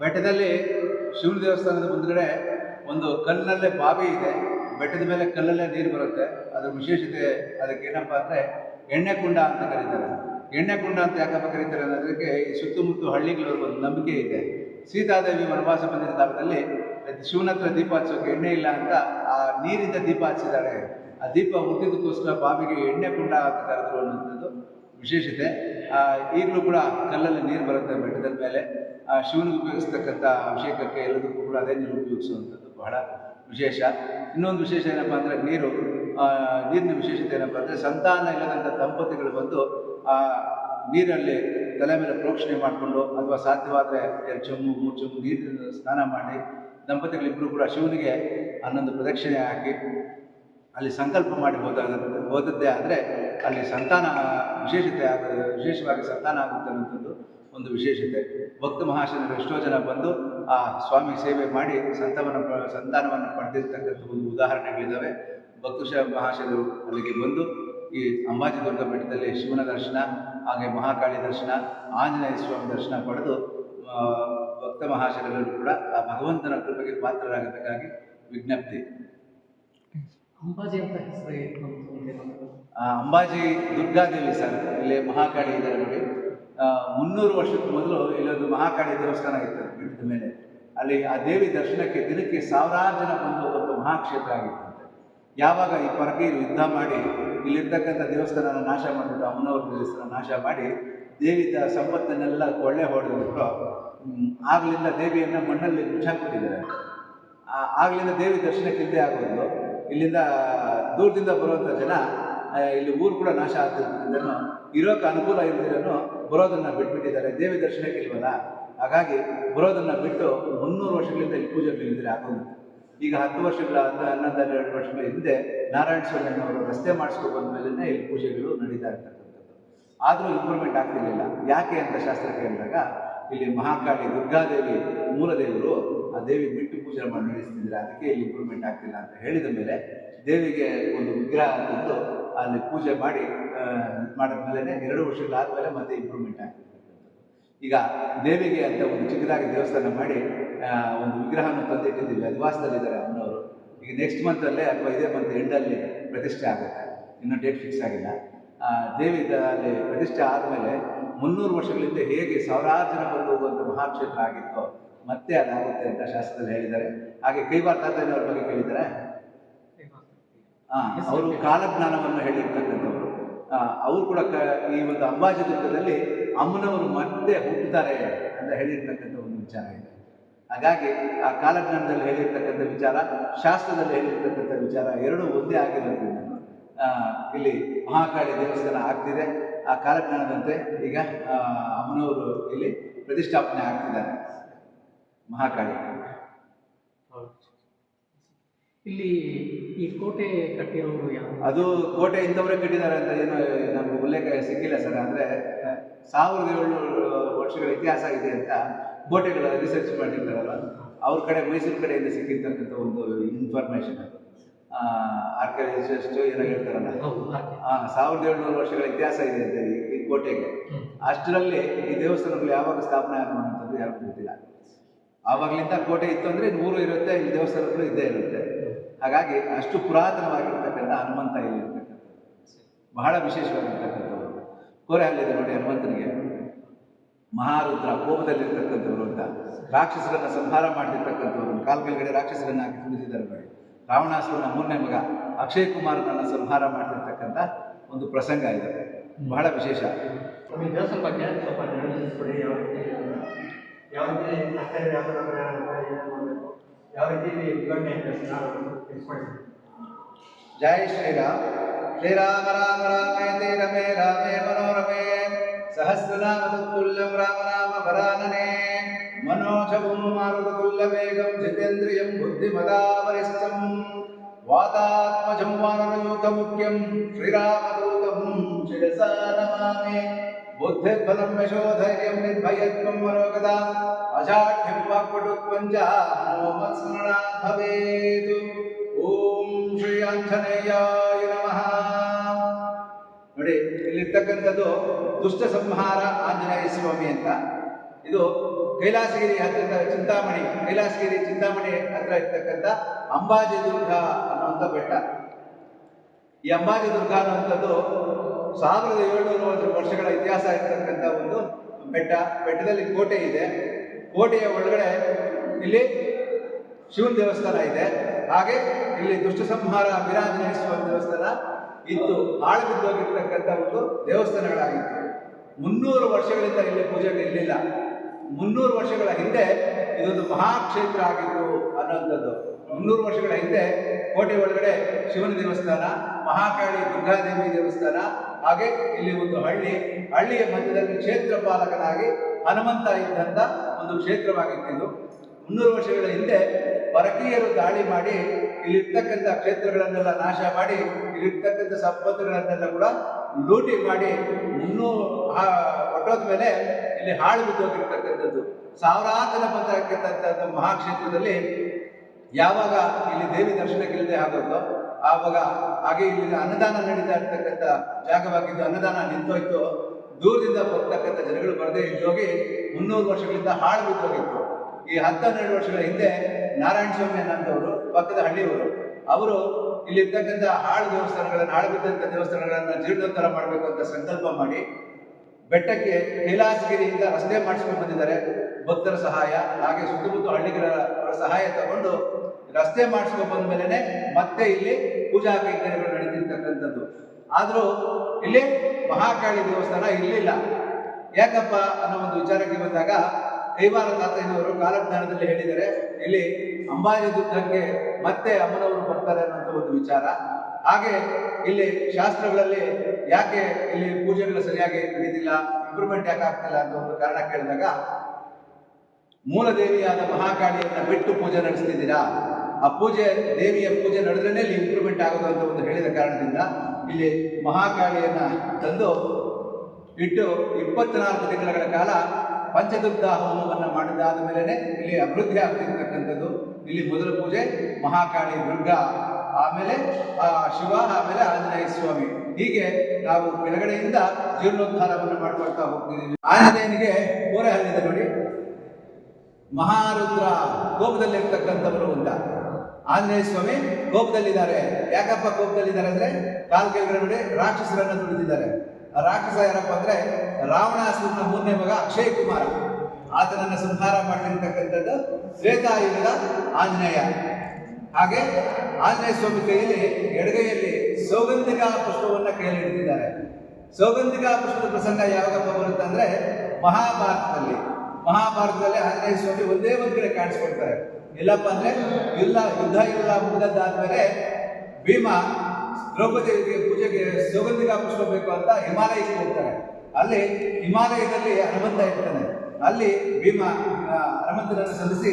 ಬೆಟ್ಟದಲ್ಲಿ ಶಿವನ ದೇವಸ್ಥಾನದ ಮುಂದ್ಗಡೆ ಒಂದು ಕಲ್ಲಲ್ಲೇ ಬಾವಿ ಇದೆ. ಬೆಟ್ಟದ ಮೇಲೆ ಕಲ್ಲಲ್ಲೇ ನೀರು ಬರುತ್ತೆ. ಅದ್ರ ವಿಶೇಷತೆ ಅದಕ್ಕೆ ಏನಪ್ಪ ಅಂದರೆ ಎಣ್ಣೆ ಕುಂಡ ಅಂತ ಕರೀತಾರೆ. ಎಣ್ಣೆ ಕುಂಡ ಅಂತ ಯಾಕಪ್ಪ ಕರೀತಾರೆ ಅನ್ನೋದಕ್ಕೆ ಈ ಸುತ್ತಮುತ್ತ ಹಳ್ಳಿಗಳ ಒಂದು ನಂಬಿಕೆ ಇದೆ. ಸೀತಾದೇವಿ ವನವಾಸ ಬಂದಿದ್ದ ಕಾಲದಲ್ಲಿ ಶಿವನ ಹತ್ರ ದೀಪ ಹಚ್ಚೋಕೆ ಎಣ್ಣೆ ಇಲ್ಲ ಅಂತ ಆ ನೀರಿಂದ ದೀಪ ಹಚ್ಚಿದ್ದಾಳೆ ಆ ದೀಪ ಹುಟ್ಟಿದಕ್ಕೋಸ್ಕರ ಬಾವಿಗೆ ಎಣ್ಣೆ ಕುಂಡ ಅಂತ ಕರೆದ್ರು ಅನ್ನೋಂಥದ್ದು ವಿಶೇಷತೆ ಈಗಲೂ ಕೂಡ ಕಲ್ಲಲ್ಲಿ ನೀರು ಬರುತ್ತೆ ಬೆಟ್ಟದ ಮೇಲೆ. ಆ, ಶಿವನಿಗೆ ಉಪಯೋಗಿಸ್ತಕ್ಕಂಥ ಅಭಿಷೇಕಕ್ಕೆ ಎಲ್ಲದಕ್ಕೂ ಕೂಡ ಅದೇ ನೀರು ಉಪಯೋಗಿಸುವಂಥದ್ದು ಬಹಳ ವಿಶೇಷ. ಇನ್ನೊಂದು ವಿಶೇಷ ಏನಪ್ಪ ಅಂದರೆ ನೀರು. ನೀರಿನ ವಿಶೇಷತೆ ಏನಪ್ಪಾ ಅಂದರೆ ಸಂತಾನ ಇಲ್ಲದಂಥ ದಂಪತಿಗಳು ಬಂದು, ಆ, ನೀರಲ್ಲಿ ತಲೆ ಮೇಲೆ ಪ್ರೋಕ್ಷಣೆ ಮಾಡಿಕೊಂಡು ಅಥವಾ ಸಾಧ್ಯವಾದರೆ ಎರಡು ಚೊಂಬು ಮೂರು ಚೊಂಬು ನೀರಿನ ಸ್ನಾನ ಮಾಡಿ, ದಂಪತಿಗಳಿಬ್ಬರು ಕೂಡ ಶಿವನಿಗೆ ಹನ್ನೊಂದು ಪ್ರದಕ್ಷಿಣೆ ಹಾಕಿ, ಅಲ್ಲಿ ಸಂಕಲ್ಪ ಮಾಡಿ ಹೋದಾಗ, ಹೋದದ್ದೇ ಆದರೆ ಅಲ್ಲಿ ಸಂತಾನ ವಿಶೇಷತೆ ಆಗ ವಿಶೇಷವಾಗಿ ಸಂತಾನ ಆಗುತ್ತೆ ಅನ್ನೋಂಥದ್ದು ಒಂದು ವಿಶೇಷತೆ. ಭಕ್ತ ಮಹಾಶಯರು ಎಷ್ಟೋ ಜನ ಬಂದು ಆ ಸ್ವಾಮಿ ಸೇವೆ ಮಾಡಿ ಸಂತವನ್ನು ಸಂತಾನವನ್ನು ಪಡೆದಿರ್ತಕ್ಕಂಥ ಒಂದು ಉದಾಹರಣೆಗಳಿದ್ದಾವೆ ಭಕ್ತ ಮಹಾಶನರು ಅಲ್ಲಿಗೆ ಬಂದು ಈ ಅಂಬಾಜಿ ದುರ್ಗ ಬೆಟ್ಟದಲ್ಲಿ ಶಿವನ ದರ್ಶನ, ಹಾಗೆ ಮಹಾಕಾಳಿ ದರ್ಶನ, ಆಂಜನೇಯ ಸ್ವಾಮಿ ದರ್ಶನ ಪಡೆದು ಭಕ್ತ ಮಹಾಶಯರೆಲ್ಲರೂ ಕೂಡ ಆ ಭಗವಂತನ ಕೃಪೆಗೆ ಪಾತ್ರರಾಗಬೇಕಾಗಿ ವಿಜ್ಞಪ್ತಿ. ಅಂಬಾಜಿ ಅಂತ ಹೆಸರು ಅಂಬಾಜಿ ದುರ್ಗಾದೇವಿ ಸರ್, ಇಲ್ಲಿ ಮಹಾಕಾಳಿ ಇದ್ದಾರೆ ನೋಡಿ. ಮುನ್ನೂರು ವರ್ಷಕ್ಕೆ ಮೊದಲು ಇಲ್ಲೊಂದು ಮಹಾಕಾಳಿ ದೇವಸ್ಥಾನ ಇತ್ತು ಬೆಟ್ಟದ ಮೇಲೆ. ಅಲ್ಲಿ ಆ ದೇವಿ ದರ್ಶನಕ್ಕೆ ದಿನಕ್ಕೆ ಸಾವಿರಾರು ಜನ ಬಂದು ಒಂದು ಮಹಾಕ್ಷೇತ್ರ ಆಗಿತ್ತು ಯಾವಾಗ ಈ ಪರಕೀರು ಯುದ್ಧ ಮಾಡಿ ಇಲ್ಲಿರ್ತಕ್ಕಂಥ ದೇವಸ್ಥಾನನ ನಾಶ ಮಾಡಿಬಿಟ್ಟು ಅಮ್ಮನವ್ರ ದೇವಸ್ಥಾನ ನಾಶ ಮಾಡಿ ದೇವಿದ ಸಂಪತ್ತನ್ನೆಲ್ಲ ಕೊಳ್ಳೆ ಹೊಡೆದ್ಬಿಟ್ಟು ಆಗಲಿಂದ ದೇವಿಯನ್ನು ಮಣ್ಣಲ್ಲಿ ಮುಚ್ಚಾಕ್ಬಿಟ್ಟಿದ್ದಾರೆ. ಆಗ್ಲಿಂದ ದೇವಿ ದರ್ಶನಕ್ಕೆ ಇಲ್ಲದೆ ಆಗೋದು. ಇಲ್ಲಿಂದ ದೂರದಿಂದ ಬರುವಂಥ ಜನ ಇಲ್ಲಿ ಊರು ಕೂಡ ನಾಶ ಆಗ್ತಿರೋದ್ರಿಂದನೂ ಇರೋಕೆ ಅನುಕೂಲ ಇಲ್ಲದಿರೋನು ಬರೋದನ್ನ ಬಿಟ್ಬಿಟ್ಟಿದ್ದಾರೆ. ದೇವಿ ದರ್ಶನಕ್ಕೆ ಇಲ್ವಲ್ಲ ಹಾಗಾಗಿ ಬರೋದನ್ನ ಬಿಟ್ಟು ಮುನ್ನೂರು ವರ್ಷಗಳಿಂದ ಇಲ್ಲಿ ಪೂಜೆಗಳಿದ್ರೆ ಆಗೋದು. ಈಗ ಹತ್ತು ವರ್ಷಗಳ ಹನ್ನೊಂದು, ಹನ್ನೆರಡು ವರ್ಷಗಳ ಹಿಂದೆ ನಾರಾಯಣ ಸ್ವಾಮಿ ಅವರು ರಸ್ತೆ ಮಾಡಿಸ್ಕೊಂಡು ಬಂದ ಮೇಲೇ ಇಲ್ಲಿ ಪೂಜೆಗಳು ನಡೀತಾ ಇರ್ತಕ್ಕಂಥದ್ದು. ಆದರೂ ಇಂಪ್ರೂವ್ಮೆಂಟ್ ಆಗ್ತಿರ್ಲಿಲ್ಲ. ಯಾಕೆ ಅಂತ ಶಾಸ್ತ್ರ ಕೇಳಿದಾಗ ಇಲ್ಲಿ ಮಹಾಕಾಳಿ ದುರ್ಗಾದೇವಿ ಮೂಲದೇವರು ಆ ದೇವಿ ಬಿಟ್ಟು ಪೂಜೆ ಮಾಡಿ ನಡೆಸ್ತಿದ್ರೆ ಅದಕ್ಕೆ ಇಲ್ಲಿ ಇಂಪ್ರೂವ್ಮೆಂಟ್ ಆಗ್ತಿಲ್ಲ ಅಂತ ಹೇಳಿದ ಮೇಲೆ ದೇವಿಗೆ ಒಂದು ವಿಗ್ರಹ ತಂದು ಅಲ್ಲಿ ಪೂಜೆ ಮಾಡಿ ಮಾಡಿದ ಮಾಡಿದ್ಮೇಲೆ ಎರಡು ವರ್ಷಗಳಾದ್ಮೇಲೆ ಮತ್ತೆ ಇಂಪ್ರೂವ್ಮೆಂಟ್ ಆಗ್ತಿದೆ. ಈಗ ದೇವಿಗೆ ಅಂತ ಒಂದು ಚಿಕ್ಕದಾಗಿ ದೇವಸ್ಥಾನ ಮಾಡಿ ಒಂದು ವಿಗ್ರಹವನ್ನು ತಂದಿಟ್ಟಿದ್ದೀವಿ. ಅದ್ವಾಸದಲ್ಲಿದ್ದಾರೆ ಅಮ್ಮನವರು. ಈಗ ನೆಕ್ಸ್ಟ್ ಮಂತಲ್ಲೇ ಅಥವಾ ಇದೇ ಮಂತ್ ಎಂಡಲ್ಲಿ ಪ್ರತಿಷ್ಠೆ ಆಗುತ್ತೆ. ಇನ್ನೂ ಡೇಟ್ ಫಿಕ್ಸ್ ಆಗಿಲ್ಲ. ದೇವಿ ಅಲ್ಲಿ ಪ್ರತಿಷ್ಠೆ ಆದಮೇಲೆ ಮುನ್ನೂರು ವರ್ಷಗಳಿಂದ ಹೇಗೆ ಸಾವಿರಾರು ಜನ ಬಂದು ಹೋಗುವಂಥ ಮಹಾಕ್ಷೇತ್ರ ಆಗಿತ್ತೋ ಮತ್ತೆ ಅದಾಗುತ್ತೆ ಅಂತ ಶಾಸ್ತ್ರದಲ್ಲಿ ಹೇಳಿದ್ದಾರೆ. ಹಾಗೆ ಕೈವಾರ ತಾತಯ್ಯನವ್ರ ಬಗ್ಗೆ ಕೇಳಿದ್ದಾರೆ? ಅವರು ಕಾಲಜ್ಞಾನವನ್ನು ಹೇಳಿರ್ತಕ್ಕಂಥವ್ರು. ಅವರು ಕೂಡ ಕ, ಈ ಒಂದು ಅಂಬಾಜಿ ದುರ್ಗದಲ್ಲಿ ಅಮ್ಮನವರು ಮತ್ತೆ ಹುಟ್ಟುತ್ತಾರೆ ಅಂತ ಹೇಳಿರ್ತಕ್ಕಂಥ ಒಂದು ವಿಚಾರ ಇದೆ. ಹಾಗಾಗಿ ಆ ಕಾಲಜ್ಞಾನದಲ್ಲಿ ಹೇಳಿರ್ತಕ್ಕಂಥ ವಿಚಾರ, ಶಾಸ್ತ್ರದಲ್ಲಿ ಹೇಳಿರ್ತಕ್ಕಂಥ ವಿಚಾರ ಎರಡೂ ಒಂದೇ ಆಗಿರೋದ್ರಿಂದ ಇಲ್ಲಿ ಮಹಾಕಾಳಿ ದೇವಸ್ಥಾನ ಆಗ್ತಿದೆ. ಆ ಕಾಲಜ್ಞಾನದಂತೆ ಈಗ ಅಮ್ಮನವರು ಇಲ್ಲಿ ಪ್ರತಿಷ್ಠಾಪನೆ ಆಗ್ತಿದ್ದಾರೆ. ಮಹಾಕಾಳಿ. ಇಲ್ಲಿ ಈ ಕೋಟೆ ಕಟ್ಟಿರೋರು ಅದು ಕೋಟೆ ಇಂಥವರೇ ಕಟ್ಟಿದ್ದಾರೆ ಅಂತ ಏನು ನಮ್ಗೆ ಉಲ್ಲೇಖ ಸಿಕ್ಕಿಲ್ಲ ಸರ್. ಅಂದರೆ ಸಾವಿರದ ಏಳ್ನೂರು ವರ್ಷಗಳ ಇತಿಹಾಸ ಇದೆ ಅಂತ ಕೋಟೆಗಳ ರಿಸರ್ಚ್ ಮಾಡಿರ್ತಾರಲ್ಲ ಅವ್ರ ಕಡೆ ಮೈಸೂರು ಕಡೆಯಿಂದ ಸಿಕ್ಕಿರ್ತಕ್ಕಂಥ ಒಂದು ಇನ್ಫಾರ್ಮೇಷನ್ ಅದು. ಆರ್ಕಿಯಾಲಜಿಸ್ಟ್ ಏನೋ ಹೇಳ್ತಾರಲ್ಲ. ಸಾವಿರದ ಏಳ್ನೂರು ವರ್ಷಗಳ ಇತಿಹಾಸ ಇದೆ ಅಂತ ಈ- ಕೋಟೆಗೆ. ಅಷ್ಟರಲ್ಲಿ ಈ ದೇವಸ್ಥಾನಗಳು ಯಾವಾಗ ಸ್ಥಾಪನೆ ಆಗುವಂಥದ್ದು ಯಾರು ಗೊತ್ತಿಲ್ಲ. ಆವಾಗಲಿಂದ ಕೋಟೆ ಇತ್ತು ಅಂದರೆ ನೂರು ಇರುತ್ತೆ ಈ ದೇವಸ್ಥಾನಗಳು ಇದ್ದೇ ಇರುತ್ತೆ. ಹಾಗಾಗಿ ಅಷ್ಟು ಪುರಾತನವಾಗಿರ್ತಕ್ಕಂಥ ಹನುಮಂತ ಇಲ್ಲಿ ಬಹಳ ವಿಶೇಷವಾಗಿರ್ತಕ್ಕಂಥವ್ರು ಕೋರೆ ಹಲ್ಲಿದೆ ನೋಡಿ ಹನುಮಂತನಿಗೆ. ಮಹಾರುದ್ರ ಕೋಪದಲ್ಲಿರ್ತಕ್ಕಂಥವ್ರು ಅಂತ. ರಾಕ್ಷಸರನ್ನ ಸಂಹಾರ ಮಾಡ್ತಿರ್ತಕ್ಕಂಥವ್ರು. ಕಾಲ್ ಕೆಳಗಡೆ ರಾಕ್ಷಸರನ್ನ ಹಾಕಿ ಕುಳಿತಿದ್ದಾರೆ ರಾವಣಾಸುರನ ಮೂರನೇ ಮಗ ಅಕ್ಷಯ್ ಕುಮಾರನನ್ನ ಸಂಹಾರ ಮಾಡಿರ್ತಕ್ಕಂಥ ಒಂದು ಪ್ರಸಂಗ ಇದೆ. ಬಹಳ ವಿಶೇಷ. ಜಯ ಶ್ರೀರಾಮ್. ಶ್ರೀರಾಮ ರಾಮ ರಾಮೇತಿ ರಮೇ ರಾಮೇ ಮನೋರಮೇ. ಸಹಸ್ರನಾಮ ತುಲ್ಯಂ ರಾಮ ರಾಮ ಮನೋಜವಂ ಮಾರುತತುಲ್ಯ ವೇಗಂ ಜಿತೇಂದ್ರಿಯಂ ಬುದ್ಧಿಮದಾವರಿಷ್ಠಂ ವಾತಾತ್ಮಜಂ ವಾನರಯೂತ ಮುಖ್ಯಂ ಶ್ರೀರಾಮದೂತಂ ಶಿರಸಾ ನಮಾಮಿ. ಬುದ್ಧಿರ್ಬಲಂ ಯಶೋಧೈರ್ಯಂ ನಿರ್ಭಯತ್ವಂ ಮರೋಗದ ಅಜಾಢ್ಯಂ ವಾಕ್ಪಟುತ್ವಂ ಚ ಹನುಮತ್ಸ್ಮರಣಾತ್ ಭವೇತ್ ಓಂ ಶ್ರೀ ಆಂಜನೇಯಾಯ ನಮಃ. ನೋಡಿ, ಇಲ್ಲಿರ್ತಕ್ಕಂಥದ್ದು ದುಷ್ಟ ಸಂಹಾರ ಆಂಜನೇಯ ಸ್ವಾಮಿ ಅಂತ. ಇದು ಕೈಲಾಸಗಿರಿ ಹತ್ತಿರದ ಚಿಂತಾಮಣಿ, ಕೈಲಾಸಗಿರಿ ಚಿಂತಾಮಣಿ ಹತ್ರ ಇರ್ತಕ್ಕಂಥ ಅಂಬಾಜಿ ದುರ್ಗ ಅನ್ನುವಂಥ ಬೆಟ್ಟ. ಈ ಅಂಬಾಜಿ ದುರ್ಗ ಅನ್ನುವಂಥದ್ದು ಸಾವಿರದ ಏಳ್ನೂರ ವರ್ಷಗಳ ಇತಿಹಾಸ ಇರ್ತಕ್ಕಂಥ ಒಂದು ಬೆಟ್ಟ. ಬೆಟ್ಟದಲ್ಲಿ ಕೋಟೆ ಇದೆ. ಕೋಟೆಯ ಒಳಗಡೆ ಇಲ್ಲಿ ಶಿವನ ದೇವಸ್ಥಾನ ಇದೆ. ಹಾಗೆ ಇಲ್ಲಿ ದುಷ್ಟ ಸಂಹಾರ ವಿರಾಜನಿಸುವ ದೇವಸ್ಥಾನ ಇತ್ತು. ಹಾಳು ಬಿದ್ದೋಗಿರ್ತಕ್ಕಂಥ ಒಂದು ದೇವಸ್ಥಾನಗಳಾಗಿತ್ತು. ಮುನ್ನೂರು ವರ್ಷಗಳಿಂದ ಇಲ್ಲಿ ಪೂಜೆಗಳು ಇರಲಿಲ್ಲ ಮುನ್ನೂರು ವರ್ಷಗಳ ಹಿಂದೆ ಇದೊಂದು ಮಹಾಕ್ಷೇತ್ರ ಆಗಿತ್ತು ಅನ್ನೋಂಥದ್ದು ಮುನ್ನೂರು ವರ್ಷಗಳ ಹಿಂದೆ ಕೋಟೆ ಒಳಗಡೆ ಶಿವನ ದೇವಸ್ಥಾನ, ಮಹಾಕಾಳಿ ದುರ್ಗಾದೇವಿ ದೇವಸ್ಥಾನ, ಹಾಗೆ ಇಲ್ಲಿ ಒಂದು ಹಳ್ಳಿ, ಹಳ್ಳಿಯ ಮಧ್ಯದಲ್ಲಿ ಕ್ಷೇತ್ರ ಪಾಲಕನಾಗಿ ಹನುಮಂತ ಇದ್ದಂಥ ಒಂದು ಕ್ಷೇತ್ರವಾಗಿತ್ತು. ಮುನ್ನೂರು ವರ್ಷಗಳ ಹಿಂದೆ ಪರಕೀಯರು ದಾಳಿ ಮಾಡಿ ಇಲ್ಲಿರ್ತಕ್ಕಂಥ ಕ್ಷೇತ್ರಗಳನ್ನೆಲ್ಲ ನಾಶ ಮಾಡಿ, ಇಲ್ಲಿರ್ತಕ್ಕಂಥ ಸಂಪತ್ತುಗಳನ್ನೆಲ್ಲ ಕೂಡ ಲೂಟಿ ಮಾಡಿ ಮುನ್ನೂರು ಹೊಟ್ಟೋದ ಮೇಲೆ ಇಲ್ಲಿ ಹಾಳು ಬಿದ್ದೋಗಿರ್ತಕ್ಕಂಥದ್ದು, ಸಾವಿರಾರು ಜನ ಬಂದಿರತಕ್ಕಂಥ ಮಹಾಕ್ಷೇತ್ರದಲ್ಲಿ ಯಾವಾಗ ಇಲ್ಲಿ ದೇವಿ ದರ್ಶನಕ್ಕಿಲ್ಲದೆ ಆಗೋದು ಆವಾಗ ಹಾಗೆ ಇಲ್ಲಿ ಅನ್ನದಾನ ನಡೀತಾ ಇರ್ತಕ್ಕಂಥ ಜಾಗವಾಗಿದ್ದು ಅನ್ನದಾನ ನಿಂತೋಯ್ತು. ದೂರದಿಂದ ಬರ್ತಕ್ಕಂಥ ಜನಗಳು ಬರದೇ ಇದ್ದೋಗಿ ಮುನ್ನೂರು ವರ್ಷಗಳಿಂದ ಹಾಳು ಬಿದ್ದೋಗಿತ್ತು. ಈ ಹತ್ತೆರಡು ವರ್ಷಗಳ ಹಿಂದೆ ನಾರಾಯಣ ಸ್ವಾಮಿ ಅನ್ನಂಥವ್ರು ಪಕ್ಕದ ಹಳ್ಳಿಯವರು, ಅವರು ಇಲ್ಲಿರ್ತಕ್ಕಂಥ ಹಾಳು ದೇವಸ್ಥಾನಗಳನ್ನು, ಹಾಳು ಬಿದ್ದಂಥ ದೇವಸ್ಥಾನಗಳನ್ನು ಜೀರ್ಣೋದ್ಧಾರ ಮಾಡಬೇಕು ಅಂತ ಸಂಕಲ್ಪ ಮಾಡಿ ಬೆಟ್ಟಕ್ಕೆ ಕೈಲಾಸಗಿರಿಯಿಂದ ರಸ್ತೆ ಮಾಡಿಸ್ಕೊಂಡು ಬಂದಿದ್ದಾರೆ. ಭಕ್ತರ ಸಹಾಯ, ಹಾಗೆ ಸುತ್ತಮುತ್ತ ಹಳ್ಳಿಗರ ಸಹಾಯ ತಗೊಂಡು ರಸ್ತೆ ಮಾಡಿಸ್ಕೊಂಡು ಬಂದ ಮತ್ತೆ ಇಲ್ಲಿ ಪೂಜಾ ಕೈಂಕರ್ಯಗಳು ನಡೀತಿರ್ತಕ್ಕಂಥದ್ದು. ಆದರೂ ಇಲ್ಲಿ ಮಹಾಕಾಳಿ ದೇವಸ್ಥಾನ ಇರಲಿಲ್ಲ. ಯಾಕಪ್ಪ ಅನ್ನೋ ಒಂದು ವಿಚಾರಕ್ಕೆ ಬಂದಾಗ ಕೈವಾರ ತಾತಯ್ಯನವರು ಕಾಲಜ್ಞಾನದಲ್ಲಿ ಹೇಳಿದರೆ ಇಲ್ಲಿ ಅಂಬಾಜಿ ದುರ್ಗಕ್ಕೆ ಮತ್ತೆ ಅಮ್ಮನವರು ಬರ್ತಾರೆ ಅನ್ನೋಂಥ ಒಂದು ವಿಚಾರ. ಹಾಗೆ ಇಲ್ಲಿ ಶಾಸ್ತ್ರಗಳಲ್ಲಿ ಯಾಕೆ ಇಲ್ಲಿ ಪೂಜೆಗಳು ಸರಿಯಾಗಿ ನಡೀತಿಲ್ಲ ಇಂಪ್ರೂವ್ಮೆಂಟ್ ಯಾಕೆ ಆಗ್ತಿಲ್ಲ ಅಂತ ಒಂದು ಕಾರಣ ಕೇಳಿದಾಗ ಮೂಲ ದೇವಿಯಾದ ಮಹಾಕಾಳಿಯನ್ನ ಬಿಟ್ಟು ಪೂಜೆ ನಡೆಸ್ತಿದ್ದೀರಾ? ಆ ಪೂಜೆ, ದೇವಿಯ ಪೂಜೆ ನಡೆದ್ರೇನೆ ಇಲ್ಲಿ ಇಂಪ್ರೂವ್ಮೆಂಟ್ ಆಗೋದು ಅಂತ ಒಂದು ಹೇಳಿದ ಕಾರಣದಿಂದ ಇಲ್ಲಿ ಮಹಾಕಾಳಿಯನ್ನ ತಂದು ಇಟ್ಟು ಇಪ್ಪತ್ನಾಲ್ಕು ತಿಂಗಳ ಕಾಲ ಪಂಚದುರ್ಗ ಹೋಮವನ್ನು ಮಾಡಿದಾದ ಮೇಲೆ ಇಲ್ಲಿ ಅಭಿವೃದ್ಧಿ ಆಗ್ತಿರ್ತಕ್ಕಂಥದ್ದು. ಇಲ್ಲಿ ಮೊದಲ ಪೂಜೆ ಮಹಾಕಾಳಿ ದುರ್ಗಾ. ಆಮೇಲೆ, ಆ, ಶಿವ, ಆಮೇಲೆ ಆಂಜನೇಯ ಸ್ವಾಮಿ. ಹೀಗೆ ನಾವು ಕೆಳಗಡೆಯಿಂದ ಜೀರ್ಣೋದ್ಧಾರವನ್ನು ಮಾಡ್ಕೊಳ್ತಾ ಹೋಗ್ತಿದ್ದೀವಿ. ಆಂಜನೇಯನಿಗೆ ಕೋರೆ ಹಲ್ಲಿದೆ ನೋಡಿ. ಮಹಾರುದ್ರ ಕೋಪದಲ್ಲಿರ್ತಕ್ಕಂಥವರು ಅಂತ ಆಂಜನೇಯ ಸ್ವಾಮಿ ಕೋಪದಲ್ಲಿದ್ದಾರೆ. ಯಾಕಪ್ಪ ಕೋಪದಲ್ಲಿದ್ದಾರೆ ಅಂದ್ರೆ, ಕಾಲ್ ಕೆಳಗಡೆ ನೋಡಿ ರಾಕ್ಷಸರನ್ನ ತುಳಿದಿದ್ದಾರೆ. ರಾಕ್ಷಸ ಯಾರಪ್ಪ ಅಂದ್ರೆ, ರಾವಣಾಸುರನ ಮೂರನೇ ಮಗ ಅಕ್ಷಯ್ ಕುಮಾರ್. ಆತನನ್ನು ಸಂಹಾರ ಮಾಡಿರ್ತಕ್ಕಂಥದ್ದು ಶ್ವೇತಾಯುಗದ ಆಂಜನೇಯ. ಹಾಗೆ ಆಂಜನೇಯ ಸ್ವಾಮಿ ಕೈಯಲ್ಲಿ, ಎಡಗೈಯಲ್ಲಿ ಸೌಗಂಧಿಕ ಪುಷ್ಪವನ್ನ ಕೈಯಲ್ಲಿ ಹಿಡಿದಿದ್ದಾರೆ. ಸೌಗಂಧಿಕ ಪುಷ್ಪದ ಪ್ರಸಂಗ ಯಾವಾಗಪ್ಪ ಬರುತ್ತೆ ಅಂದ್ರೆ ಮಹಾಭಾರತದಲ್ಲಿ. ಮಹಾಭಾರತದಲ್ಲಿ ಆಂಜನೇಯ ಸ್ವಾಮಿ ಒಂದೇ ಒಂದು ಕಡೆ ಕಾಣಿಸ್ಕೊಳ್ತಾರೆ. ಎಲ್ಲಪ್ಪ ಅಂದ್ರೆ ಇಲ್ಲ ಯುದ್ಧ ಇಲ್ಲ ಮೇಲೆ ಭೀಮ ದ್ರೌಪದಿಗೆ ಪೂಜೆಗೆ ಸೌಗಂಧಿಕ ಪುಷ್ಪ ಬೇಕು ಅಂತ ಹಿಮಾಲಯಕ್ಕೆ ಹೋಗ್ತಾರೆ ಅಲ್ಲಿ ಹಿಮಾಲಯದಲ್ಲಿ ಹನುಮಂತ ಇರ್ತಾನೆ. ಅಲ್ಲಿ ಭೀಮ ಹನುಮಂತನನ್ನು ಸಲ್ಲಿಸಿ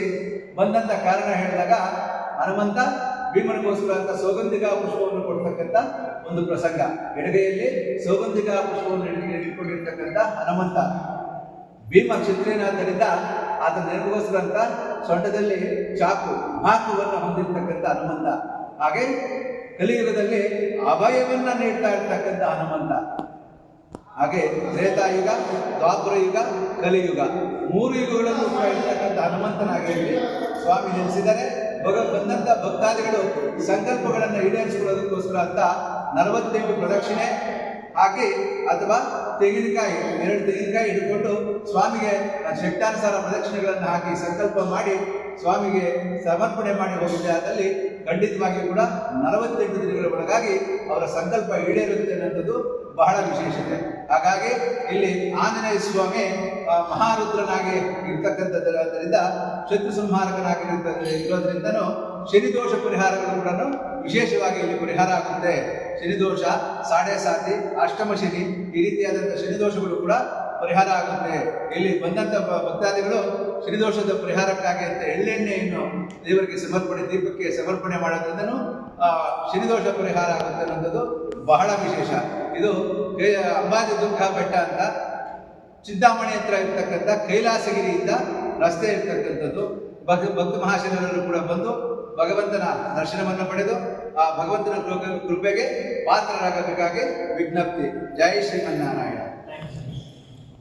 ಬಂದಂತ ಕಾರಣ ಹೇಳಿದಾಗ ಹನುಮಂತ ಭೀಮನಿಗೋಸ್ಕರ ಅಂತ ಸೌಗಂಧಿಕ ಪುಷ್ಪವನ್ನು ಕೊಡ್ತಕ್ಕಂಥ ಒಂದು ಪ್ರಸಂಗ. ಎಡಗೈಯಲ್ಲಿ ಸೌಗಂಧಿಕ ಪುಷ್ಪವನ್ನು ಹಿಡ್ಕೊಂಡಿರ್ತಕ್ಕಂಥ ಹನುಮಂತ. ಭೀಮ ಕ್ಷತ್ರಿಯನಾದ್ದರಿಂದ ಆತ ನೆನಪಿಗೋಸ್ಕರ ಅಂತ ಸೊಂಟದಲ್ಲಿ ಚಾಕು ಹಾಕುವನ್ನು ಹೊಂದಿರತಕ್ಕಂಥ ಹನುಮಂತ. ಹಾಗೆ ಕಲಿಯುಗದಲ್ಲಿ ಅಭಯವನ್ನ ನೀಡ್ತಾ ಇರ್ತಕ್ಕಂಥ ಹನುಮಂತ. ಹಾಗೆ ತ್ರೇತಾಯುಗ ದ್ವಾಪುರ ಯುಗ, ಕಲಿಯುಗ. ಮೂರು ಯುಗಗಳಲ್ಲೂ ಇರ್ತಕ್ಕಂಥ ಹನುಮಂತನಾಗಿ ಸ್ವಾಮಿ ನೆಲೆಸಿದ್ದಾರೆ. ಭಗ ಬಂದಂಥ ಭಕ್ತಾದಿಗಳು ಸಂಕಲ್ಪಗಳನ್ನು ಈಡೇರಿಸಿಕೊಳ್ಳೋದಕ್ಕೋಸ್ಕರ ಅಂತ ನಲವತ್ತೇಳು ಪ್ರದಕ್ಷಿಣೆ ಹಾಕಿ ಅಥವಾ ತೆಂಗಿನಕಾಯಿ, ಎರಡು ತೆಂಗಿನಕಾಯಿ ಹಿಡ್ಕೊಂಡು ಸ್ವಾಮಿಗೆ ಶಕ್ತಾನುಸಾರ ಪ್ರದಕ್ಷಿಣೆಗಳನ್ನು ಹಾಕಿ ಸಂಕಲ್ಪ ಮಾಡಿ ಸ್ವಾಮಿಗೆ ಸಮರ್ಪಣೆ ಮಾಡಿ ಹೋಗಿದ್ದೆ ಅದಲ್ಲಿ ಖಂಡಿತವಾಗಿಯೂ ಕೂಡ ನಲವತ್ತೆಂಟು ದಿನಗಳ ಒಳಗಾಗಿ ಅವರ ಸಂಕಲ್ಪ ಈಡೇರುತ್ತೆ ಅನ್ನೋದು ಬಹಳ ವಿಶೇಷತೆ ಹಾಗಾಗಿ ಇಲ್ಲಿ ಆಂಜನೇಯ ಸ್ವಾಮಿ ಮಹಾರುದ್ರನಾಗಿ ಇರ್ತಕ್ಕಂಥದ್ದರಿಂದ ಶತ್ರು ಸಂಹಾರಕನಾಗಿ ಇರೋದ್ರಿಂದನೂ ಶನಿದೋಷ ಪರಿಹಾರಗಳು ಕೂಡ ವಿಶೇಷವಾಗಿ ಇಲ್ಲಿ ಪರಿಹಾರ ಆಗುತ್ತೆ. ಶನಿದೋಷ ಸಾಡೆ ಸಾತಿ, ಅಷ್ಟಮ ಶನಿ ಈ ರೀತಿಯಾದಂಥ ಶನಿದೋಷಗಳು ಕೂಡ ಪರಿಹಾರ ಆಗುತ್ತೆ. ಇಲ್ಲಿ ಬಂದಂಥ ಭಕ್ತಾದಿಗಳು ಶನಿದೋಷದ ಪರಿಹಾರಕ್ಕಾಗಿ ಅಂತ ಎಳ್ಳೆಣ್ಣೆಯನ್ನು ದೇವರಿಗೆ ಸಮರ್ಪಣೆ ದೀಪಕ್ಕೆ ಸಮರ್ಪಣೆ ಮಾಡೋದ್ರಿಂದನೂ ಆ, ಶ್ರೀದೋಷ ಪರಿಹಾರ ಆಗುತ್ತೆ ಅನ್ನೋದು ಬಹಳ ವಿಶೇಷ. ಇದು ಅಂಬಾಜಿ ದುರ್ಗ ಬೆಟ್ಟ ಅಂತ ಚಿಂತಾಮಣಿ ಹತ್ರ ಇರ್ತಕ್ಕಂಥ ಕೈಲಾಸಗಿರಿಯಿಂದ ರಸ್ತೆ ಇರ್ತಕ್ಕಂಥದ್ದು. ಭಕ್ ಭಕ್ತ ಮಹಾಶಯರೆಲ್ಲರೂ ಕೂಡ ಬಂದು ಭಗವಂತನ ದರ್ಶನವನ್ನು ಪಡೆದು ಆ ಭಗವಂತನ ಕೃಪೆಗೆ ಪಾತ್ರರಾಗಬೇಕಾಗಿ ವಿಜ್ಞಪ್ತಿ. ಜೈ ಶ್ರೀಮನ್ನಾರಾಯಣ.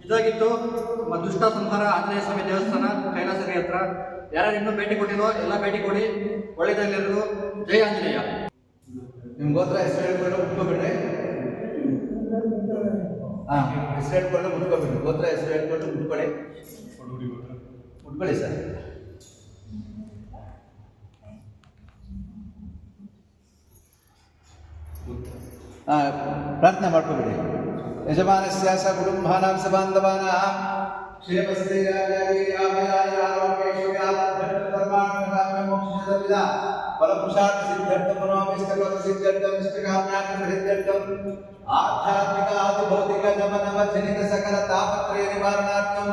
ಇದಾಗಿತ್ತು, ನಮ್ಮ ದುಷ್ಟ ಸಂಹಾರ ಆಂಜನೇಯ ಸ್ವಾಮಿ ದೇವಸ್ಥಾನ ಕೈಲಾಸರಿ ಹತ್ರ. ಯಾರು ಇನ್ನೂ ಭೇಟಿ ಕೊಟ್ಟಿರೋ ಎಲ್ಲ ಭೇಟಿ ಕೊಡಿ. ಒಳ್ಳೆಯದಾಗಲಿರೋದು ಜೈ ಆಂಜನೇಯ. ನಿಮ್ಗೆ ಗೋತ್ರ ಹೆಸರು ಹೇಳ್ಕೊಂಡು ಮುಟ್ಕೋಬೇಡ್ರಿ ಹಾಂ, ಹೆಸರು ಹೇಳ್ಕೊಂಡು ಮುಟ್ಕೋಬೇಡಿ ಗೋತ್ರ ಹೆಸರು ಹೇಳ್ಕೊಂಡು ಮುಟ್ಕೊಳ್ಳಿ ಮುಟ್ಕೊಳ್ಳಿ ಸರ್. ಹಾಂ, ಪ್ರಾರ್ಥನೆ ಮಾಡ್ಕೋಬೇಡಿ. यजमानस्य स कुटुम्बानां स बान्धवानां। क्षेमस्ते फलपुरुषार्थ सिद्ध्यर्थम मनोमिष्टकर्म सिद्ध्यर्थम इष्टकाम्यार्थ सिद्ध्यर्थम आध्यात्मिक आदि भौतिक जम नव जनित सकल तापत्रय निवारणार्थम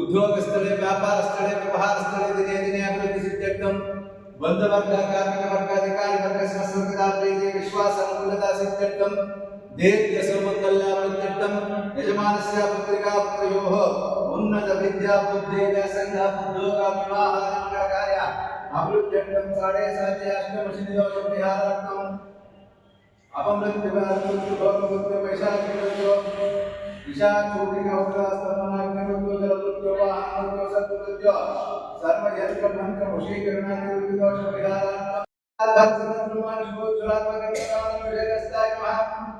उद्योग स्थले व्यापार स्थले व्यवहार स्थले दिने दिने अभिवृद्धि सिद्ध्यर्थम बंध वर्ग कार्मिक वर्ग अधिकारी वर्ग संस्कृता प्रीति विश्वास अनुकूलता सिद्ध्यर्थम देव्यसर्वकल्याणनित्यं यजमानस्य पुत्रिकापुत्रयोः उन्नतविद्याबुद्धेन सङ्घबुद्धोगविवाहकार्य अवृत्यक्तं साडे साते अष्टमशनियोगविहारार्थम् अपमृत्युभागोपैशाचिकृत्यो विशाचूटिकवृत्योवाहनोत्योसत्कृत्यो सर्वयन्त्रभङ्गमुषीकरणादिविदोषविहारार्थं भक्तसर्वमानुषोज्ज्वलात्मकं विषयस्ताय महात्मा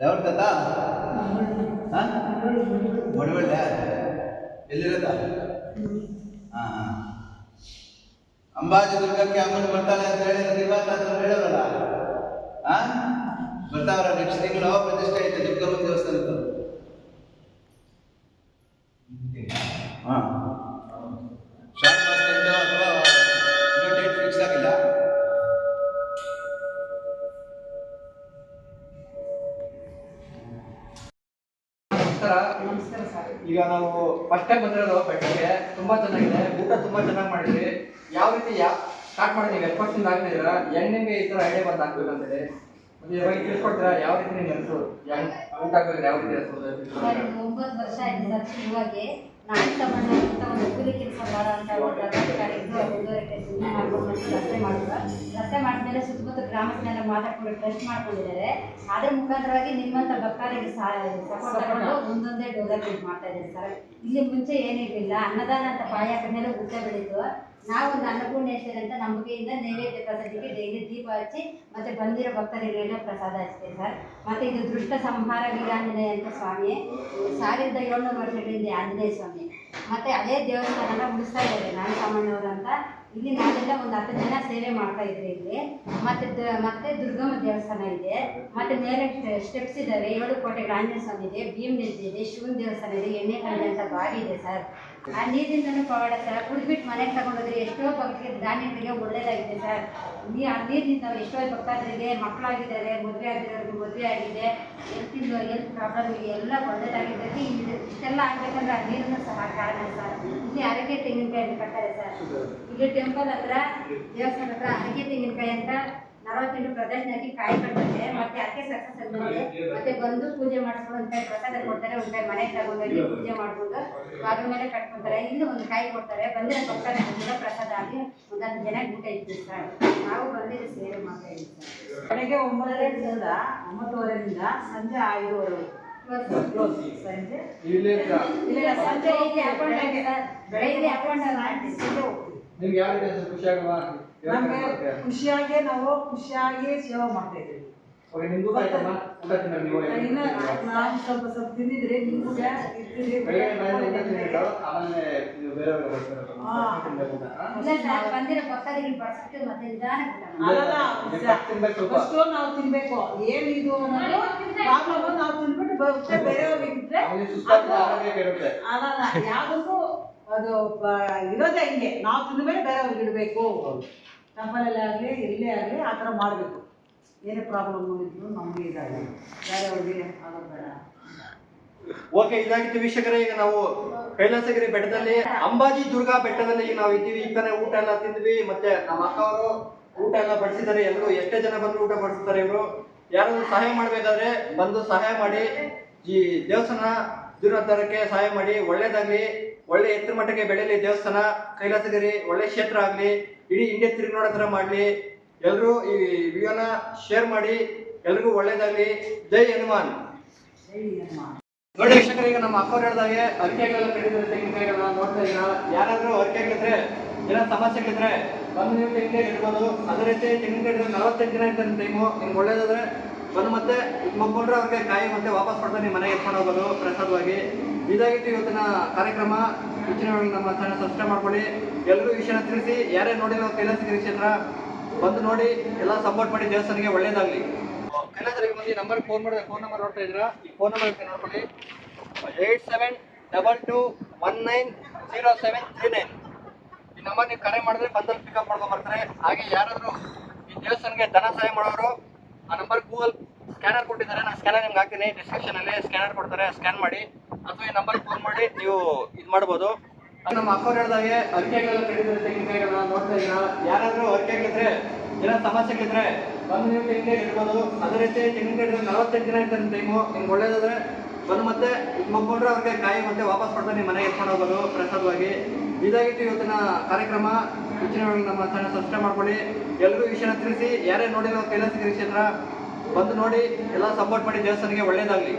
ಯಾವ ತಾತ ಬಡವಳ್ಳ ಎಲ್ಲಿರತ್ತ? ಹಾ ಅಂಬಾಜಿ ದುರ್ಗಕ್ಕೆ ಅಮ್ಮನ ಬರ್ತಾಳೆ ಅಂತ ಹೇಳಿ ನಿರ್ವಾತ ಹೇಳೋರಲ್ಲ? ಹಾ? ಬರ್ತಾವ್ರ ನೆಕ್ಸ್ಟ್ ತಿಂಗಳು ಪ್ರತಿಷ್ಠೆ ಐತೆ ದುರ್ಗಮ್ಮ ದೇವಸ್ಥಾನದ್ದು. ನಮಸ್ಕಾರ. ನಮಸ್ಕಾರ ಸರ್. ಈಗ ನಾವು ಫಸ್ಟ್ ಟೈಮ್ ಬಂದಿರೋದು ಬೆಟ್ಟಕ್ಕೆ ತುಂಬಾ ಚೆನ್ನಾಗಿದೆ. ಊಟ ತುಂಬಾ ಚೆನ್ನಾಗಿ ಮಾಡಿದ್ವಿ ಯಾವ ರೀತಿ ಯಾ ಸ್ಟಾರ್ಟ್ ಮಾಡಿದ್ವಿ ಎಫರ್ಟ್ಸ್ ಇಂದ ಆಗ್ತಿದ್ದೀರಾ ಹೆಣ್ಣಿಗೆ ನಿಮ್ಗೆ ಈ ತರ ಐಡಿಯಾ ಬಂದು ಹಾಕ್ಬೇಕಂತೇಳಿ ಮತ್ತೆ ಬಗ್ಗೆ ತಿಳ್ಕೊಡ್ತೀರಾ ಯಾವ ರೀತಿ ಅನ್ಸು ಹೆಂಗ್ ಊಟ ಯಾವ ರೀತಿ ಒಂಬತ್ತು ವರ್ಷ ಆಯ್ತು ಸರ್ ಶುರುವಾಗಿ. ನಾನು ತಗೊಂಡು ಒಂದು ಕೂಲಿ ಕೆಲಸ ಮಾಡೋ ಅಂತ ಮಾಡ್ಕೊಂಡು ರಸ್ತೆ ಮಾಡಿದ್ರು. ರಸ್ತೆ ಮಾಡಿದ್ಮೇಲೆ ಸುತ್ತಮುತ್ತ ಗ್ರಾಮಸ್ಥನೆಲ್ಲ ಮಾತಾಡ್ಕೊಂಡು ಟ್ರಸ್ಟ್ ಮಾಡ್ಕೊಂಡಿದ್ದಾರೆ. ಅದ್ರ ಮುಖಾಂತರವಾಗಿ ನಿಮ್ಮಂಥ ಭಕ್ತರಿಗೆ ತಗೊಂಡು ಒಂದೊಂದೇ ಡೆವಲಪ್ಮೆಂಟ್ ಮಾಡ್ತಾ ಇದ್ದಾರೆ ಸರ್. ಇಲ್ಲಿ ಮುಂಚೆ ಏನಿರಲಿಲ್ಲ ಅನ್ನದಾನ ಅಂತ ಬಾಯಿ ಮೇಲೆ ಊಟ ಬೆಳೀತು. ನಾವು ಅನ್ನಪೂರ್ಣೇಶ್ವರಿ ಅಂತ ನಂಬಿಕೆಯಿಂದ ನೈವೇದ್ಯ ಪ್ರಸಾದಕ್ಕೆ ಡೈಲಿ ದೀಪ ಹಚ್ಚಿ ಮತ್ತೆ ಬಂದಿರೋ ಭಕ್ತರಿಗೆಲ್ಲ ಪ್ರಸಾದ ಹಚ್ತೇವೆ ಸರ್. ಮತ್ತೆ ಇದು ದೃಷ್ಟ ಸಂಹಾರ ವೀರಾಂಜನೇಯ ಅಂತ ಸ್ವಾಮಿ ಸಾವಿರದ ಏಳ್ನೂರು ವರ್ಷಗಳಿಂದ ಆಂಜನೇಯ ಸ್ವಾಮಿ. ಮತ್ತೆ ಅದೇ ದೇವಸ್ಥಾನನ ಉಳಿಸ್ತಾ ಇದ್ದಾರೆ ನಾನು ಸಾಮಾನ್ಯವರು ಅಂತ. ಇಲ್ಲಿ ನಾವೆಲ್ಲ ಒಂದು ಹತ್ತು ಜನ ಸೇವೆ ಮಾಡ್ತಾ ಇದ್ರಿ ಇಲ್ಲಿ. ಮತ್ತೆ ಮತ್ತೆ ದುರ್ಗಮ್ಮ ದೇವಸ್ಥಾನ ಇದೆ. ಮತ್ತೆ ಮೇಲೆ ಸ್ಟೆಪ್ಸ್ ಇದಾವೆ. ಏಳು ಕೋಟೆ ಆಂಜನೇಯ ಸ್ವಾಮಿ ಇದೆ, ಭೀಮ್ ನಿಂತಿದೆ ಶಿವನ ದೇವಸ್ಥಾನ ಇದೆ, ಎಣ್ಣೆ ಕಣ್ಣೆ ಅಂತ ಬಾವಿ ಇದೆ ಸರ್. ಆ ನೀರಿಂದನೂ ಪವಾಡ ಸರ್. ಕುಡಿದ್ಬಿಟ್ಟು ಮನೆಗೆ ತಗೊಂಡೋದ್ರೆ ಎಷ್ಟೋ ಭಕ್ತರಿಗೆ ಧಾನ್ಯಗಳಿಗೆ ಒಳ್ಳೇದಾಗಿದೆ ಸರ್. ನೀ ಆ ನೀರಿನಿಂದ ಎಷ್ಟೋ ಭಕ್ತಾದರಿಗೆ ಮಕ್ಕಳಾಗಿದ್ದಾರೆ ಮದುವೆ ಆಗಿರೋರಿಗೆ ಮದುವೆ ಆಗಿದೆ ಹೆಲ್ತಿಂದು ಹೆಲ್ತ್ ಪ್ರಾಬ್ಲಮ್ ಎಲ್ಲ ಒಳ್ಳೇದಾಗಿದ್ದಕ್ಕೆ ಇಲ್ಲಿ ಇಷ್ಟೆಲ್ಲ ಆಗ್ಬೇಕಂದ್ರೆ ಆ ನೀರನ್ನು ಸಹ ಕಾರಣ ಸರ್. ಇಲ್ಲಿ ಅರಕೆ ತೆಂಗಿನಕಾಯಿ ಕಟ್ತಾರೆ ಸರ್. ಇಲ್ಲಿ ಟೆಂಪಲ್ ಹತ್ರ ದೇವಸ್ಥಾನ ಹತ್ರ ಅರಕೆ ತೆಂಗಿನಕಾಯಿ ಅಂತ ನಲವತ್ತೆಂಟು ಪ್ರದರ್ಶನಕ್ಕೆ ಹಾಕಿ ಕಾಯಿ ಕಟ್ತಾರೆ ಮತ್ತೆ ಅದಕ್ಕೆ ಸಕ್ಸಸ್ ಆದ್ಮೇಲೆ ಮತ್ತೆ ಬಂದು ಪೂಜೆ ಮಾಡ್ಕೊಂಡು ಒಂದು ಪ್ರಸಾದ ಕೊಡ್ತಾರೆ ಒಂದು ಮನೆ ಮನೆಗೆ ತಗೊಂಡೋಗಿ ಪೂಜೆ ಮಾಡ್ಬೋದು. ಅದ್ರ ಮೇಲೆ ಕಟ್ಕೊಂತಾರೆ. ಇಲ್ಲಿ ಒಂದು ಕಾಯಿ ಕೊಡ್ತಾರೆ. ಬಂದಿರೋ ಬಂದ್ರೆ ಪ್ರಸಾದ ಆಗಿ ಒಂದೊಂದು ಜನ ಊಟ ಇತ್ತು ಸರ್. ನಾವು ಬಂದಿದ್ದು ಸೇವೆ ಮಾಡ್ತಾ ಇದ್ದೀವಿ ಸರ್. ಬೆಳಗ್ಗೆ ಒಂಬತ್ತರಿಂದ ಒಂಬತ್ತುವರೆಯಿಂದ ಸಂಜೆ ಐದುವರೆ ಕ್ಲೋಸ್ ಸಂಜೆ? ಇಲ್ಲಿ ಇಲ್ಲ ಸಂಜೆ ಇಲ್ಲಿ ಅಕೌಂಟ್ ಬೆಳಗ್ಗೆ ಹೋಗ್ತೀವಿ. ನಿಮ್ಗೆ ಯಾವ ಖುಷಿ ನಮ್ಗೆ ಖುಷಿಯಾಗಿ ನಾವು ಖುಷಿಯಾಗಿ ಸೇವೆ ಮಾಡ್ತಾ ಇದ್ದೀವಿ ಇನ್ನ ನಾವು. ಸ್ವಲ್ಪ ಸ್ವಲ್ಪ ತಿಂದಿದ್ರೆ ನಿಮ್ಗೂ ಆಮೇಲೆ ನೀವು. ತಿನ್ಬೇಕು ಏನಿದು ಪ್ರಾಬ್ಲಮ್ ನಾವು ತಿನ್ಬಿಟ್ಟು ಬೇರೆಯವ್ರಿಗೆ ಅಲ್ಲ ಯಾವುದಕ್ಕೂ ಅದು ಇರೋದೇ ಹಿಂಗೆ. ನಾವು ತಿಂದ್ಮೇಲೆ ಬೇರೆಯವ್ರಿಗೆ ಇಡಬೇಕು. ಟೆಂಪಲಲ್ಲೇ ಆಗಲಿ ಎಲ್ಲೇ ಆಗಲಿ ಆ ಥರ ಮಾಡಬೇಕು. ಏನೇ ಪ್ರಾಬ್ಲಮ್ ಇದ್ರು ನಮಗೆ ಇದಾಗಲಿ ಬೇರೆಯವ್ರಿಗೆ ಆಗೋದು ಬೇಡ. ಓಕೆ ಇದಾಗಿತ್ತು ವೀಕ್ಷಕರೇ ಈಗ ನಾವು ಕೈಲಾಸಗಿರಿ ಬೆಟ್ಟದಲ್ಲಿ ಅಂಬಾಜಿ ದುರ್ಗಾ ಬೆಟ್ಟದಲ್ಲಿ ಈಗ ನಾವು ಇದ್ದೀವಿ. ಈ ತಾನೇ ಊಟ ಎಲ್ಲ ತಿಂದ್ವಿ. ಮತ್ತೆ ನಮ್ಮ ಅಕ್ಕ ಅವರು ಊಟ ಎಲ್ಲ ಬಡಿಸಿದ್ದಾರೆ. ಎಲ್ಲರೂ ಎಷ್ಟೇ ಜನ ಬಂದ್ರು ಊಟ ಬಡಿಸ್ತಾರೆ ಇವರು. ಯಾರಾದ್ರೂ ಸಹಾಯ ಮಾಡ್ಬೇಕಾದ್ರೆ ಬಂದು ಸಹಾಯ ಮಾಡಿ. ಈ ದೇವಸ್ಥಾನ ಜೀರ್ಣೋದ್ಧಾರಕ್ಕೆ ಸಹಾಯ ಮಾಡಿ. ಒಳ್ಳೇದಾಗ್ಲಿ. ಒಳ್ಳೆ ಎತ್ತರ ಮಟ್ಟಕ್ಕೆ ಬೆಳೆಯಲಿ, ದೇವಸ್ಥಾನ ಕೈಲಾಸಗಿರಿ ಒಳ್ಳೆ ಕ್ಷೇತ್ರ ಆಗಲಿ, ಇಡೀ ಇಂಡಿಯಾ ತಿರುಗಿ ನೋಡೋ ಥರ ಮಾಡ್ಲಿ ಎಲ್ಲರೂ ಈ ವಿಡಿಯೋನ ಶೇರ್ ಮಾಡಿ, ಎಲ್ರಿಗೂ ಒಳ್ಳೇದಾಗ್ಲಿ. ಜೈ ಹನುಮಾನ್. ನೋಡಿ ವೀಕ್ಷಕರು, ಈಗ ನಮ್ಮ ಅಪ್ಪ ಹೇಳಿದಾಗೆ ಅರಿಕೆಗಳೆಲ್ಲ ಕಡಿದ್ರೆ ತೆಂಗಿನಕಾಯಿಗಳನ್ನ ನೋಡ್ತಾ ಇದ್ದೀರಾ? ಯಾರಾದ್ರೂ ಅರಿಕೆಗಳಿದ್ರೆ ಏನೋ ಸಮಸ್ಯೆಗಳಿದ್ರೆ ಬಂದು ನೀವು ತೆಂಗಿನಕಾಯಿ ಇಡ್ಬೋದು ಅದೇ ರೀತಿ ತೆಂಗಿನಕಾಯಿ ನಲವತ್ತೈದು ದಿನ ಇರ್ತಾರೆ ಟೈಮು ನಿಮ್ಗೆ ಒಳ್ಳೇದಾದ್ರೆ ಬಂದು ಮತ್ತೆ ಮಕ್ಕೊಂಡ್ರೆ ಅವ್ರಿಗೆ ಕಾಯಿ ಮತ್ತೆ ವಾಪಸ್ ಕೊಡ್ತಾರೆ ಮನೆಗೆ ಎತ್ಕೊಂಡು ಹೋಗೋದು, ಪ್ರಸಾದವಾಗಿ. ಇದಾಗಿತ್ತು ಇವತ್ತಿನ ಕಾರ್ಯಕ್ರಮ. ಹೆಚ್ಚಿನ ನಮ್ಮ ಚಾನಲ್ ಸಬ್ಸ್ಕ್ರೈಬ್ ಮಾಡ್ಕೊಳ್ಳಿ. ಎಲ್ಲರೂ ವಿಷಯನ ತಿಳಿಸಿ. ಯಾರೇ ನೋಡಿರೋ ಕೈಲಾಸಗಿರಿ ಕ್ಷೇತ್ರ ಬಂದು ನೋಡಿ. ಎಲ್ಲ ಸಪೋರ್ಟ್ ಮಾಡಿ ದೇವಸ್ಥಾನಕ್ಕೆ ಒಳ್ಳೇದಾಗ್ಲಿ. ಕೈಲಾಸರಿಗೆ ಬಂದು ನಂಬರ್ ಫೋನ್ ಮಾಡಿದ್ರೆ ಫೋನ್ ನಂಬರ್ ನೋಡ್ತಾ ಇದ್ದೀರಾ? ಈ ಫೋನ್ ನಂಬರ್ ನೋಡ್ಕೊಳ್ಳಿ. Eight seven double two one nine zero seven three nine. ಈ ನಂಬರ್ ನೀವು ಕರೆ ಮಾಡಿದ್ರೆ ಬಂದಲ್ಲಿ ಪಿಕಪ್ ಮಾಡ್ಕೊಂಡು ಬರ್ತಾರೆ. ಹಾಗೆ ಯಾರಾದರೂ ಈ ದೇವಸ್ಥಾನಕ್ಕೆ ಧನ ಸಹಾಯ ಮಾಡೋರು ಆ ನಂಬರ್ ಗೂಗಲ್ ಸ್ಕ್ಯಾನರ್ ಕೊಟ್ಟಿದ್ದಾರೆ. ನಾನು ಸ್ಕ್ಯಾನರ್ ನಿಮ್ಗೆ ಹಾಕ್ತೀನಿ. ಡಿಸ್ಕ್ರಿಪ್ಷನ್ ಅಲ್ಲಿ ಸ್ಕ್ಯಾನರ್ ಕೊಡ್ತಾರೆ. ಸ್ಕ್ಯಾನ್ ಮಾಡಿ. ಅಥವಾ ಈ ನಂಬರ್ ಫೋನ್ ಮಾಡಿ ನೀವು ಇದು ಮಾಡ್ಬೋದು. ನಮ್ಮ ಅಕ್ಕ ಹೇಳಿದಾಗೆ ಅರ್ಕೆಗಳ ಕಡಿದ್ರೆ ತೆಂಗಿನಕಾಯಿಗಳನ್ನ ನೋಡ್ತಾ ಇದ್ದೀರಾ? ಯಾರಾದರೂ ಅರಿಕೆಗಳಿದ್ರೆ ಏನೋ ಸಮಸ್ಯೆಗಳಿದ್ರೆ ಬಂದು ನೀವು ತೆಂಗಿನಕಾಯಿ ಇಡ್ಬೋದು. ಅದೇ ರೀತಿ ತೆಂಗಿನಕಾಯಿ ನಲವತ್ತೈದು ದಿನ ಇರ್ತಾರೆ ಟೈಮು ನಿಮ್ಗೆ ಒಳ್ಳೇದಾದ್ರೆ ಬಂದು ಮತ್ತೆ ಇದು ಮಕ್ಕೊಂಡ್ರೆ ಅವ್ರಿಗೆ ಕಾಯಿ ಮತ್ತೆ ವಾಪಸ್ ಕೊಡ್ತಾರೆ. ನಿಮ್ಮ ಮನೆಗೆ ಎತ್ಕೊಂಡು ಹೋಗೋದು ಪ್ರಸಾದವಾಗಿ. ಇದಾಗಿತ್ತು ಇವತ್ತಿನ ಕಾರ್ಯಕ್ರಮ. ಹೆಚ್ಚಿನ ನಮ್ಮ ಚಾನಲ್ ಸಬ್ಸ್ಕ್ರೈಬ್ ಮಾಡ್ಕೊಳ್ಳಿ ಎಲ್ಲರೂ ವಿಷಯನ ತಿಳಿಸಿ ಯಾರೇ ನೋಡಿರೋ ಕೈಲಾಸಗಿರಿ ಕ್ಷೇತ್ರ, ಬಂದು ನೋಡಿ, ಎಲ್ಲ ಸಪೋರ್ಟ್ ಮಾಡಿ ದೇವಸ್ಥಾನಕ್ಕೆ ಒಳ್ಳೇದಾಗ್ಲಿ.